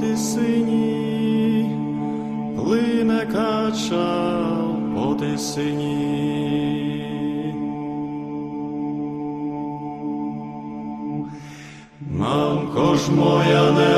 кача синій, плине кача по тисині. Мамко ж моя не